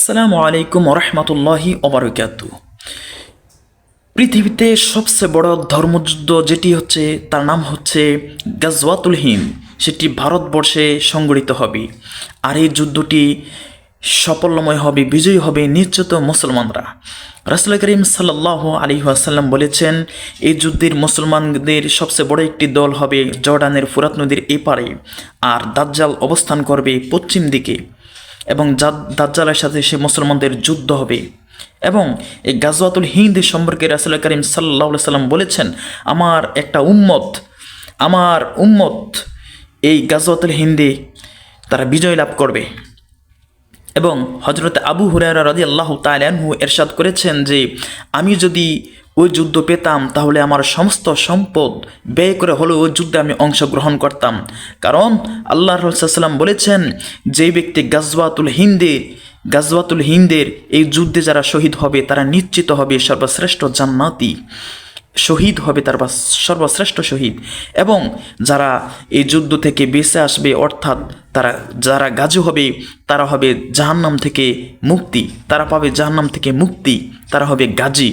আসসালামু আলাইকুম রহমতুল্লাহি ওবরকাতু। পৃথিবীতে সবচেয়ে বড় ধর্মযুদ্ধ যেটি হচ্ছে, তার নাম হচ্ছে গাজওয়াতুল হিন্দ। সেটি ভারতবর্ষে সংগঠিত হবে। আর এই যুদ্ধটি সাফল্যময় হবে, বিজয়ী হবে নিশ্চিত মুসলমানরা। রাসুল করিম সাল্লাহ আলী আসাল্লাম বলেছেন, এই যুদ্ধের মুসলমানদের সবচেয়ে বড় একটি দল হবে জর্ডানের ফুরাত নদীর এপারে। আর দাজ্জাল অবস্থান করবে পশ্চিম দিকে। এবং দাজ্জালের সাথে সে মুসলমানদের যুদ্ধ হবে। এবং এই গাজওয়াতুল হিন্দ সম্পর্কে রাসুল করিম সাল্লাহ সাল্লাম বলেছেন, আমার একটা উম্মত, আমার উম্মত এই গাজওয়াতুল হিন্দে তারা বিজয় লাভ করবে। এবং হজরত আবু হুরায়রা রাজি আল্লাহ তালানহু এরশাদ করেছেন যে, আমি যদি ওই যুদ্ধ পেতাম, তাহলে আমার সমস্ত সম্পদ ব্যয় করে হলেও ওই যুদ্ধে আমি অংশগ্রহণ করতাম। কারণ আল্লাহ রসাল্লাম বলেছেন, যে ব্যক্তি গাজওয়াতুল হিন্দে গাজওয়াতুল হিন্দের এই যুদ্ধে যারা শহীদ হবে, তারা নিশ্চিত হবে সর্বশ্রেষ্ঠ জান্নাতি। শহীদ হবে তার সর্বশ্রেষ্ঠ শহীদ। এবং যারা এই যুদ্ধ থেকে বেঁচে আসবে, অর্থাৎ তারা, যারা গাজু হবে, তারা হবে জাহান্নাম থেকে মুক্তি। তারা পাবে জাহান্নাম থেকে মুক্তি। তারা হবে গাজী।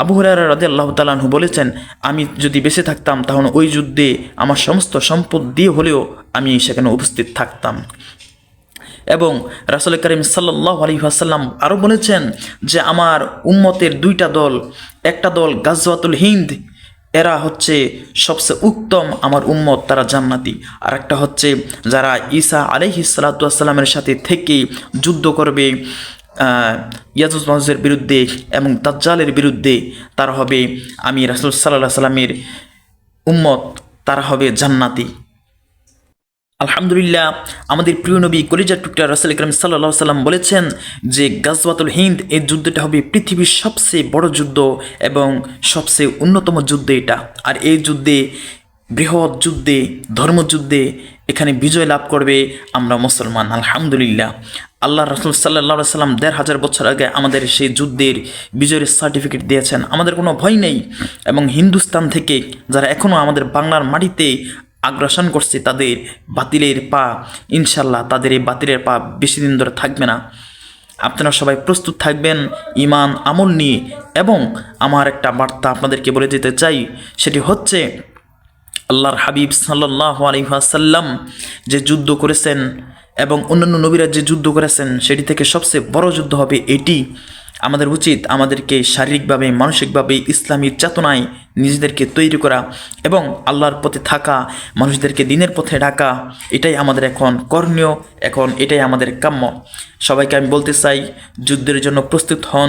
আবু হুরায়রা রাজি আল্লাহ তালাহু বলেছেন, আমি যদি বেঁচে থাকতাম, তাহলে ওই যুদ্ধে আমার সমস্ত সম্পদ দিয়ে হলেও আমি সেখানে উপস্থিত থাকতাম। এবং রাসুল করিম সাল্লাহ আলী আসাল্লাম আরও বলেছেন যে, আমার উম্মতের দুইটা দল, একটা দল গাজওয়াতুল হিন্দ, এরা হচ্ছে সবচেয়ে উত্তম আমার উম্মত, তারা জান্নাতি। আর একটা হচ্ছে যারা ঈসা আলহি সালাতামের সাথে থেকে যুদ্ধ করবে ইয়াজুজ মাহুজের বিরুদ্ধে এবং দাজ্জালের বিরুদ্ধে তারা হবে আমি রাসুল সাল্লাহ সাল্লামের উম্মত, তারা হবে জান্নাতি। আলহামদুলিল্লাহ, আমাদের প্রিয় নবী কলিজা টুকরা রাসেল ইকরাম সাল্লাহ সাল্লাম বলেছেন যে গাজওয়াতুল হিন্দ এই যুদ্ধটা হবে পৃথিবীর সবচেয়ে বড় যুদ্ধ এবং সবচেয়ে অন্যতম যুদ্ধ এটা। আর এই যুদ্ধে, বৃহৎ যুদ্ধে, ধর্মযুদ্ধে এখানে বিজয় লাভ করবে আমরা মুসলমান, আলহামদুলিল্লাহ। আল্লাহ রসুল সাল্লাহ সাল্লাম দেড় হাজার বছর আগে আমাদের সেই যুদ্ধের বিজয়ের সার্টিফিকেট দিয়েছেন। আমাদের কোনো ভয় নেই এবং হিন্দুস্তান থেকে যারা এখনও আমাদের বাংলার মাটিতে আগ্রাসন করছে, তাদের বাতিলের পা ইনশাল্লাহ তাদের এই বাতিলের পা বেশি দিন ধরে থাকবে না। আপনারা সবাই প্রস্তুত থাকবেন ইমান আমল নিয়ে এবং আমার একটা বার্তা আপনাদেরকে বলে দিতে চাই, সেটি হচ্ছে আল্লাহর হাবিব সাল্লাহ আলহাসাল্লাম যে যুদ্ধ করেছেন এবং অন্যান্য নবীরা যে যুদ্ধ করেছেন, সেটি থেকে সবচেয়ে বড় যুদ্ধ হবে এটি। আমাদের উচিত আমাদেরকে শারীরিকভাবে, মানসিকভাবে ইসলামী চেতনায় নিজেদেরকে তৈরি করা এবং আল্লাহর পথে থাকা, মানুষদেরকে দিনের পথে ডাকা, এটাই আমাদের এখন করণীয়, এখন এটাই আমাদের কাম্য। সবাইকে আমি বলতে চাই, যুদ্ধের জন্য প্রস্তুত হন।